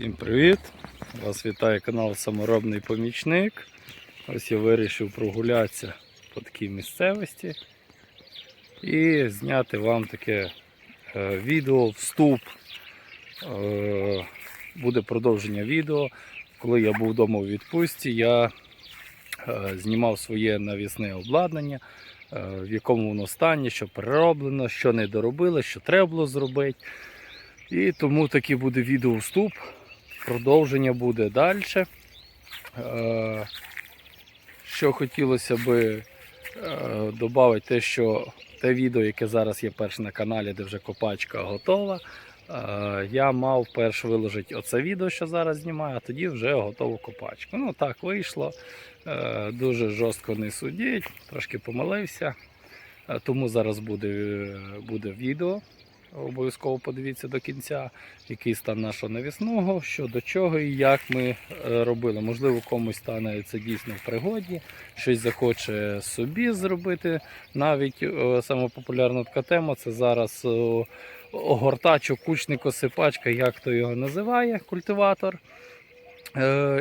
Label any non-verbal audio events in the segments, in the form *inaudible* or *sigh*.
Всім привіт! Вас вітає канал Саморобний Помічник. Ось я вирішив прогулятися по такій місцевості і зняти вам таке е, відео, вступ. Е, буде продовження відео. Коли я був вдома у відпустці, я е, знімав своє навісне обладнання, в якому воно стані, що перероблено, що не доробили, що треба було зробити. І тому таки буде відео вступ. Продовження буде далі. Е, Що хотілося би додати, те, що те відео, яке зараз є перше на каналі, де вже копачка готова. е, Я мав перше виложити оце відео, що зараз знімаю, а тоді вже готову копачку. Ну так вийшло. Е, Дуже жорстко не судіть, трошки помилився. Е, Тому зараз буде, е, буде відео. Обов'язково подивіться до кінця, який стан нашого навісного, що до чого і як ми е, робили. Можливо, комусь стане це дійсно в пригоді, щось захоче собі зробити. Навіть е, саме популярна така тема це зараз е, огортач, окучник, осипачка, як хто його називає, культиватор.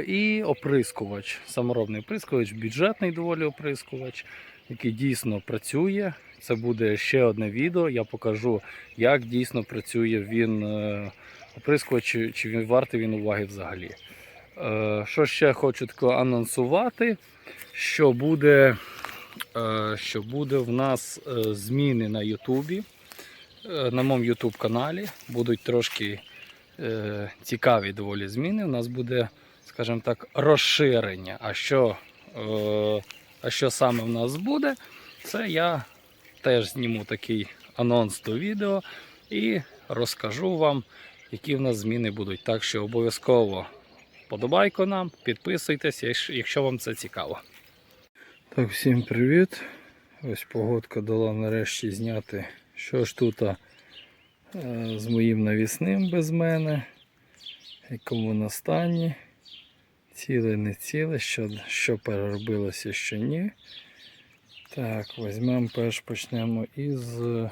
І оприскувач, саморобний оприскувач, бюджетний доволі оприскувач, який дійсно працює. Це буде ще одне відео. Я покажу, як дійсно працює він е, оприскувач, чи, чи він вартий він уваги взагалі. Е, Що ще хочу тако анонсувати, що буде, е, що буде в нас зміни на Ютубі. На моєму Ютуб каналі будуть трошки цікаві доволі зміни. У нас буде, скажімо так, розширення. А що, а що саме в нас буде, це я теж зніму такий анонс до відео і розкажу вам, які в нас зміни будуть. Так що обов'язково подобайко нам, підписуйтесь, якщо- вам це цікаво. Так, всім привіт. Ось погодка дала нарешті зняти, що ж тут е, з моїм навісним без мене, якому воно стані. Ціле, не ціле, що, що переробилося, що ні. Так, візьмемо перш почнемо із е,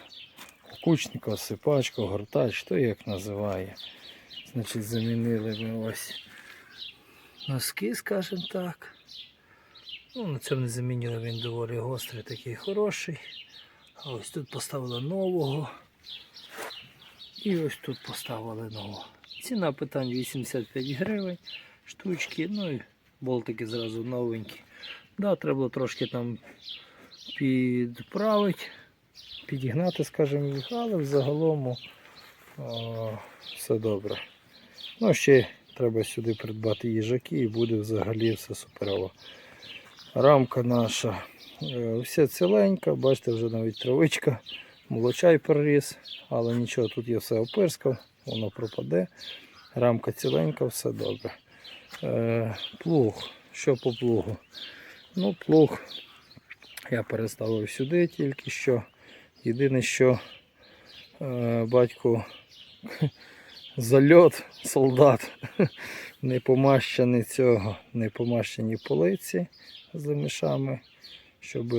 кучника, осипачка, гортач, хто як називає. Значить, замінили ми ось носки, скажімо так. Ну, на цьому не замінили, він доволі гострий, такий хороший. А ось тут поставили нового. І ось тут поставили нового. Ціна питань 85 гривень, штучки, ну і болтики зразу новенькі. Да, треба було трошки там підправити, підігнати, скажімо, їх, але взагалом о, все добре. Ну, ще треба сюди придбати їжаки і буде взагалі все суперово. Рамка наша е, вся ціленька, бачите, вже навіть травичка, молочай проріс, але нічого, тут є все опирскав, воно пропаде. Рамка ціленька, все добре. Е, плуг. Що по плугу? Ну, плуг я переставив сюди тільки що. Єдине, що е, батько *laughs* зальот, солдат, *laughs* не помащені цього, не помащені полиці з мішами, щоб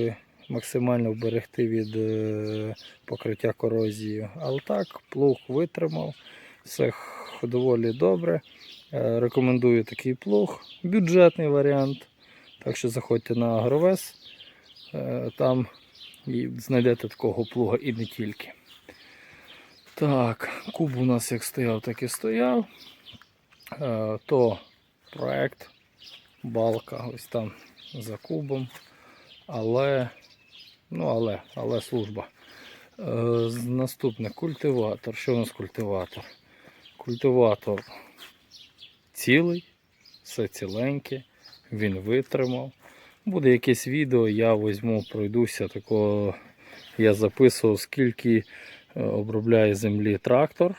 максимально вберегти від е, покриття корозією. Але так, плуг витримав, все доволі добре. Е, Рекомендую такий плуг, бюджетний варіант. Так що заходьте на Агровес, е, там і знайдете такого плуга і не тільки. Так, куб у нас як стояв, так і стояв. Е, То проект, балка, ось там за кубом. Але, ну але, але служба. Наступне культиватор. Що у нас культиватор? Культиватор цілий, все ціленьке, він витримав. Буде якесь відео, я візьму, пройдуся такого. Я записував, скільки е, обробляє землі трактор.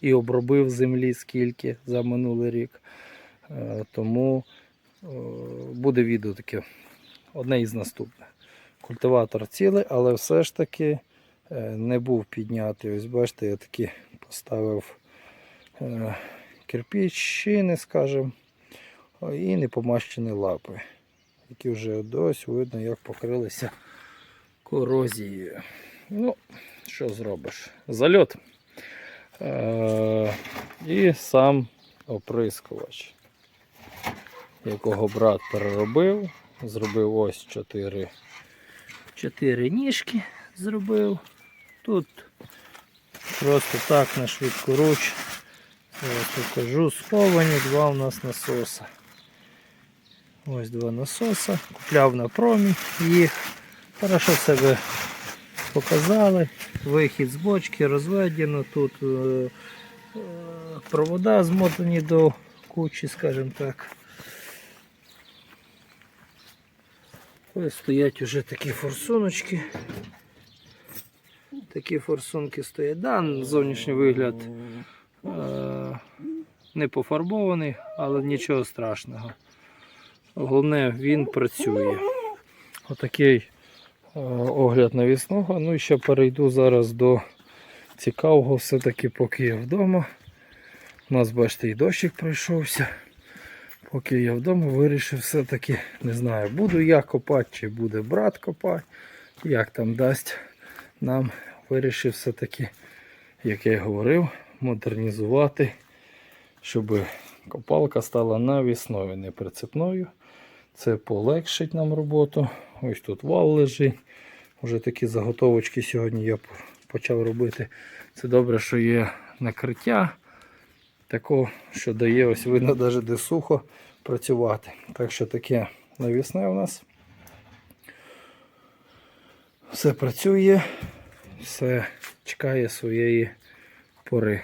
І обробив землі скільки за минулий рік. Е, Тому е, буде відео таке одне із наступних. Культиватор цілий, але все ж таки не був піднятий. Ось бачите, я таки поставив кирпичини, скажімо, і не помащені лапи, які вже дось видно, як покрилися корозією. Ну, що зробиш? Зальот. Е, і сам оприскувач, якого брат переробив. Зробив ось чотири, чотири ніжки зробив. Тут просто так на швидку Я покажу, сховані два у нас насоса. Ось два насоса. Купляв на промі їх. Хорошо себе показали. Вихід з бочки розведено. Тут е, е, провода змотані до кучі, скажімо так. Ось стоять уже такі форсуночки. Такі форсунки стоять. Да, зовнішній вигляд не пофарбований, але нічого страшного. Головне, він працює. Отакий е, огляд навісного. Ну і ще перейду зараз до цікавого, все-таки поки я вдома. У нас, бачите, і дощик пройшовся. Поки я вдома вирішив все-таки, не знаю, буду я копати чи буде брат копати. Як там дасть нам вирішив все-таки, як я й говорив, модернізувати, щоб копалка стала навісною, не прицепною. Це полегшить нам роботу. Ось тут вал лежить. Вже такі заготовочки сьогодні я почав робити. Це добре, що є накриття. Такого, що дає, ось видно, навіть де сухо працювати. Так що таке навісне у нас. Все працює, все чекає своєї por eh,